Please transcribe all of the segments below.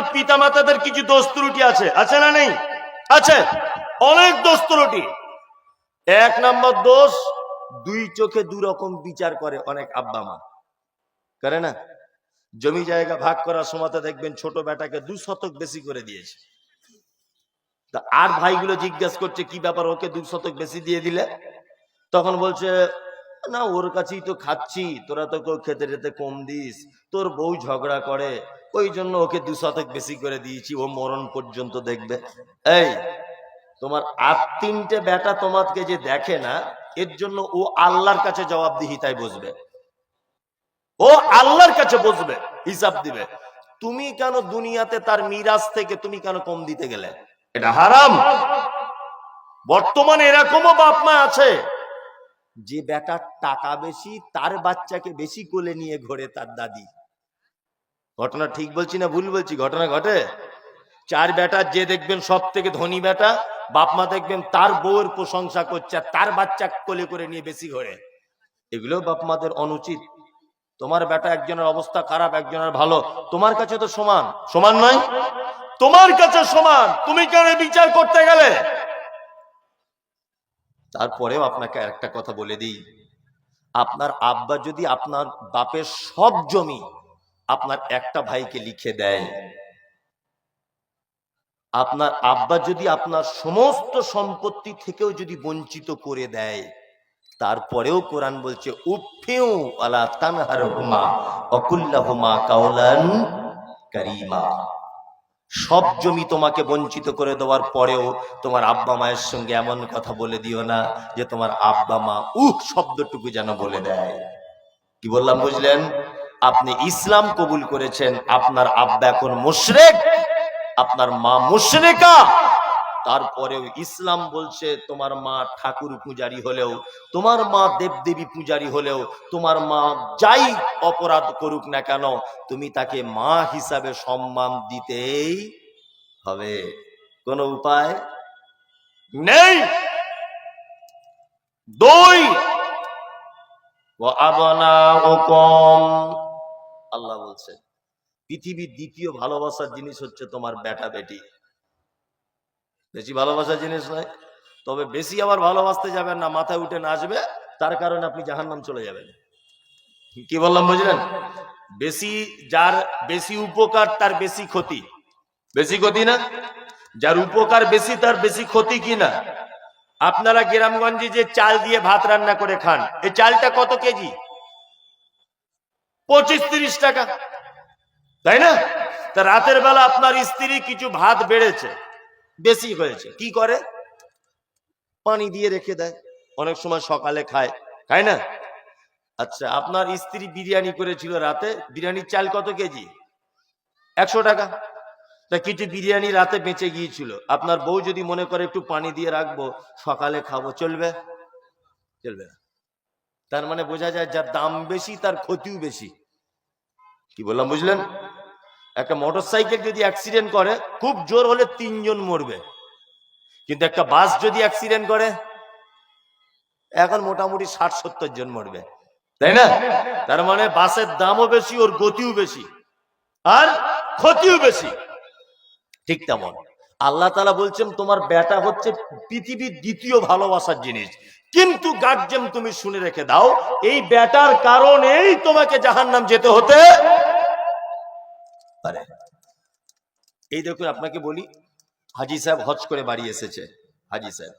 আপনার পিতামাতাদের কিছু দোষ ত্রুটি আছে আছে না নেই? আছে। অনেক দোষ ত্রুটি এক নম্বর দোষ, দুই চোখে দু রকম বিচার করে অনেক আব্বা মা। করে না? জমি জায়গা ভাগ করার সময় দেখবেন ছোট বেটাকে দু শতক বেশি করে দিয়েছে। তা আর ভাইগুলো জিজ্ঞেস করছে, কি ব্যাপার ওকে দু শতক বেশি দিয়ে দিলে? তখন বলছে না, ওর কাছেই তো খাচ্ছি। তোরা তো কেউ খেতে টেতে কম দিস। তোর বউ ঝগড়া করে। ওই জন্য ওকে দু শতক বেশি করে দিয়েছি। ও মরণ পর্যন্ত দেখবে। এই, তোমার আর তিনটে বেটা তোমাকে যে দেখে না, এর জন্য ও আল্লাহর কাছে জবাবদিহিতায় বসবে। ও আল্লাহর কাছে বসবে, হিসাব দিবে। তুমি কেন দুনিয়াতে তার মিরাজ থেকে তুমি কেন কম দিতে গেলে? এটা হারাম। বর্তমানে এরকমও বাপ মা আছে। যে বেটার টাকা বেশি, তার বাচ্চাকে বেশি কোলে নিয়ে ঘোরে তার দাদি। ঘটনা ঠিক বলছি না ভুল বলছি? ঘটনা ঘটে? চার বেটার যে দেখবেন সব থেকে ধনী বেটা বাপমা দেখবেন তার বউয়ের প্রশংসা করছে তার বাচ্চা কোলে করে নিয়ে বেশি ঘোরে। এগুলো বাপমাদের অনুচিত। তোমার বেটা একজনের অবস্থা খারাপ, একজনের ভালো, তোমার কাছে তো সমান। সমান নয়? তোমার কাছে সমান। তুমি কেন বিচার করতে গেলে? তারপরেও আপনাকে একটা কথা বলে দিই। আপনার আব্বা যদি আপনার বাপের সব জমি আপনার একটা ভাইকে লিখে দেয়, আপনার আব্বা যদি আপনার সমস্ত সম্পত্তি থেকেও যদি বঞ্চিত করে দেয়, তারপরেও কোরআন বলছে, উফিউ আলা তানহার হুমা অকুল্লাহুমা কাউলান কারিমা। সব জমি তোমাকে বঞ্চিত করে দেওয়ার পরেও তোমার আব্বা মায়ের সঙ্গে এমন কথা বলে দিও না যে তোমার আব্বা মা উহ শব্দটুকু যেন বলে দেয়। কি বললাম বুঝলেন? আপনি ইসলাম কবুল করেছেন, আপনার আব্বা এখন মুশরেক, আপনার মা মুশরেকা। তারপরেও ইসলাম বলছে, তোমার মা ঠাকুর পূজারি হলেও, তোমার মা দেবদেবী পূজারি হলেও, তোমার মা যাই অপরাধ করুক না কেন, তুমি তাকে মা হিসাবে সম্মান দিতেই হবে। কোনো উপায় নেই। দুই আল্লাহ বলছে, পৃথিবীর দ্বিতীয় ভালোবাসার জিনিস হচ্ছে তোমার বেটা বেটি বেশি ভালোবাসা জিনিস নয়। তবে বেশি আবার ভালোবাসতে যাবেন না, মাথায় উঠে নাচবে, তার কারণে আপনি জাহান নাম চলে যাবেন। কি বললাম বুঝলেন? বেশি যার বেশি উপকার, তার বেশি ক্ষতি। বেশি ক্ষতি না? যার উপকার বেশি, তার বেশি ক্ষতি কি না? আপনারা গ্রামগঞ্জে যে চাল দিয়ে ভাত রান্না করে খান, এই চালটা কত কেজি? পঁচিশ তিরিশ টাকা। তাই না? তা রাতের বেলা আপনার স্ত্রী কিছু ভাত বেড়েছে বেশি হয়েছে। কি করে? পানি দিয়ে রেখে দেয়। অনেক সময় সকালে খায়। তাই না? আচ্ছা আপনার স্ত্রী বিরিয়ানি করেছিল রাতে। বিরিয়ানির চাল কত কেজি? একশো টাকা। তা কিছু বিরিয়ানি রাতে বেঁচে গিয়েছিল। আপনার বউ যদি মনে করে একটু পানি দিয়ে রাখব, সকালে খাব। চলবে? চলবে না। তার মানে বোঝা যায়, যার দাম বেশি, তার ক্ষতিও বেশি। কি বললাম, বুঝলেন? একটা মোটর সাইকেল যদি অ্যাক্সিডেন্ট করে, খুব জোর হলে তিনজন মরবে। কিন্তু একটা বাস যদি অ্যাক্সিডেন্ট করে, এখন মোটামুটি ষাট সত্তর জন মরবে। তাই না? তার মানে বাসের দামও বেশি, ওর গতিও বেশি, আর ক্ষতিও বেশি। ঠিক তেমন। আল্লাহ তালা বলছেন, তোমার বেটা হচ্ছে পৃথিবীর দ্বিতীয় ভালোবাসার জিনিস। কিন্তু গার্জেন তুমি শুনে রেখে দাও, এই বেটার কারণেই তোমাকে জাহান্নাম যেতে হতে পারে। এই দেখুন, আপনাকে বলি, হাজি সাহেব হজ করে বাড়ি এসেছে, হাজি সাহেব।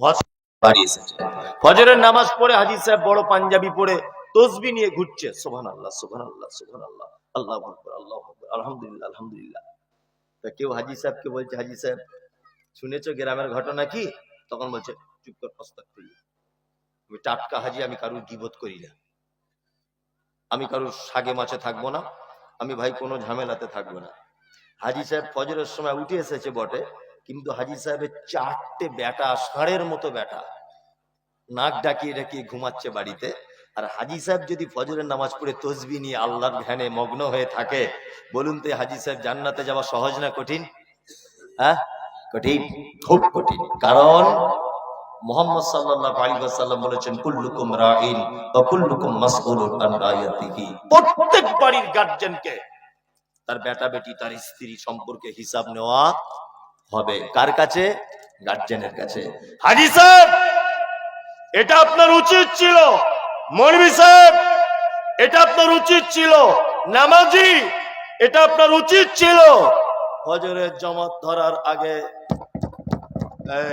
হজ বাড়ি এসেছে। ফজরের নামাজ পড়ে হাজি সাহেব বড় পাঞ্জাবি পরে তসবি নিয়ে ঘুরছে। সোহান আল্লাহ সোহান আল্লাহ সোহান আল্লাহ আল্লাহ আল্লাহ আলহামদুলিল্লাহ আলহামদুলিল্লাহ। তা কেউ হাজি সাহেবকে বলছে, হাজি সাহেব, শুনেছ গ্রামের ঘটনা কি? তখন বলছে, চুপ কর, প্রস্তাব করি। আমি টাটকা হাজি, আমি কারুর গিবত করি না। আমি কারুর সাগে মাছে থাকব না। আমি ভাই কোনো ঝামেলাতে থাকব না। হাজি সাহেব ফজরের সময় উঠে এসেছে বটে, কিন্তু হাজি সাহেবের চারটে বেটা ষাঁড়ের মতো বেটা নাক ডাকিয়ে ডাকিয়ে ঘুমাচ্ছে বাড়িতে। আর হাজি সাহেব যদি ফজরের নামাজ পড়ে তসবি নিয়ে আল্লাহর ধ্যানে মগ্ন হয়ে থাকে, বলুন তো হাজি সাহেব জান্নাতে যাওয়া সহজ না কঠিন? হ্যাঁ? কঠিন, খুব কঠিন। কারণ মোহাম্মদ সাল্লাল্লাহু আলাইহি ওয়াসাল্লাম বলেছেন কুল্লুকুম রাইন ওয়া কুল্লুকুম মাসউলুন আন রাইয়াতিহি। প্রত্যেক বাড়ির গার্জিয়ানকে তার বেটা বেটি তার স্ত্রী সম্পর্কে হিসাব নেওয়া হবে। কার কাছে? গার্জেনের কাছে। হাজি সাহেব এটা আপনার উচিত ছিল। মৌলভী সাহেব এটা আপনার উচিত ছিল। নামাজি এটা আপনার উচিত ছিল। হজরের জমাত ধরার আগে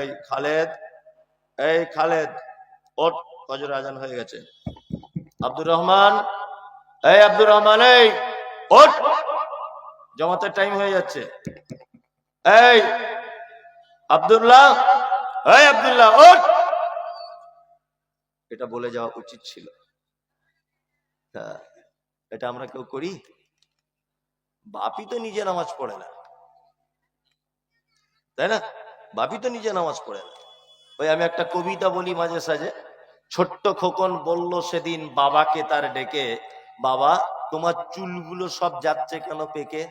এই খালেদ এই খালেদ ওট হজর আজান হয়ে গেছে। আব্দুর রহমান, এই আব্দুর রহমান, এই ওট জমাতের টাইম হয়ে যাচ্ছে। এই, আব্দুল্লাহ এই আব্দুল্লাহ ওট এটা বলে যাওয়া উচিত ছিল। এটা আমরা কেউ করি? বাপি তো নিজে নামাজ পড়ে না। তাই না? বাপি তো নিজে নামাজ পড়ে না। ওই আমি একটা কবিতা বলি মাঝে সাঝে। ছোট্ট খোকন বলল সেদিন বাবাকে তার ডেকে, বাবা, তোমার চুলগুলো সব যাচ্ছে কেন পেকে?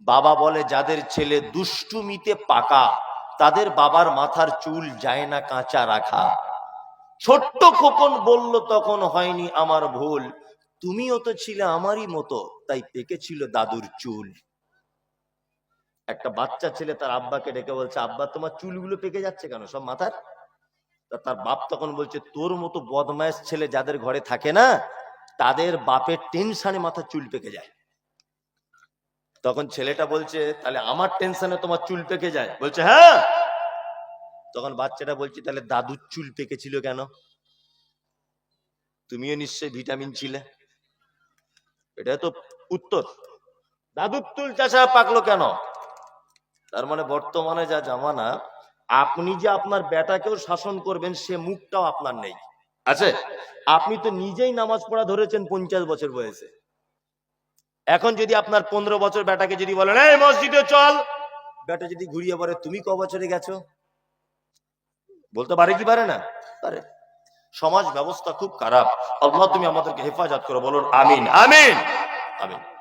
বাবা বলে, যাদের ছেলে দুষ্টুমিতে পাকা, তাদের বাবার মাথার চুল যায় না কাঁচা রাখা। ছোট্ট খোকন বলল, তখন হয়নি আমার ভুল। তুমিও তো ছিলে আমারই মতো, তাই পেকেছিল দাদুর চুল। একটা বাচ্চা ছেলে তার আব্বাকে ডেকে বলছে, আব্বা, তোমার চুলগুলো পেকে যাচ্ছে কেন? সব মাথার? তার বাপ তখন বলছে, তোর মতো বদমাইশ ছেলে যাদের ঘরে থাকে না, তাদের বাপের টেনশনে মাথার চুল পেকে যায়। তখন ছেলেটা বলছে, তাহলে আমার টেনশনে তোমার চুল পেকে যায়? বলছে হ্যাঁ। তখন বাচ্চাটা বলছে, তাহলে দাদুর চুল পেকেছিল কেন? তুমিও নিশ্চয়ই ভিটামিন ছিলে। এটা তো উত্তর। দাদুর চুল চাষা পাকলো কেন? তার মানে বর্তমানে যা জামানা আপনি যে আপনার বেটাকেও শাসন করবেন সে মুখটাও আপনার নেই। আছে? আপনি তো নিজেই নামাজ পড়া ধরেছেন পঞ্চাশ বছর বয়সে। এখন যদি আপনার পনেরো বছর বেটাকে যদি বলেন এই মসজিদে চল। বেটা যদি ঘুরিয়ে পড়ে তুমি ক বছরে গেছো? বলতে পারে কি পারে না? পারে। সমাজ ব্যবস্থা খুব খারাপ। আল্লাহ তুমি আমাদেরকে হেফাজত করো বলুন আমিন। আমিন। আমিন।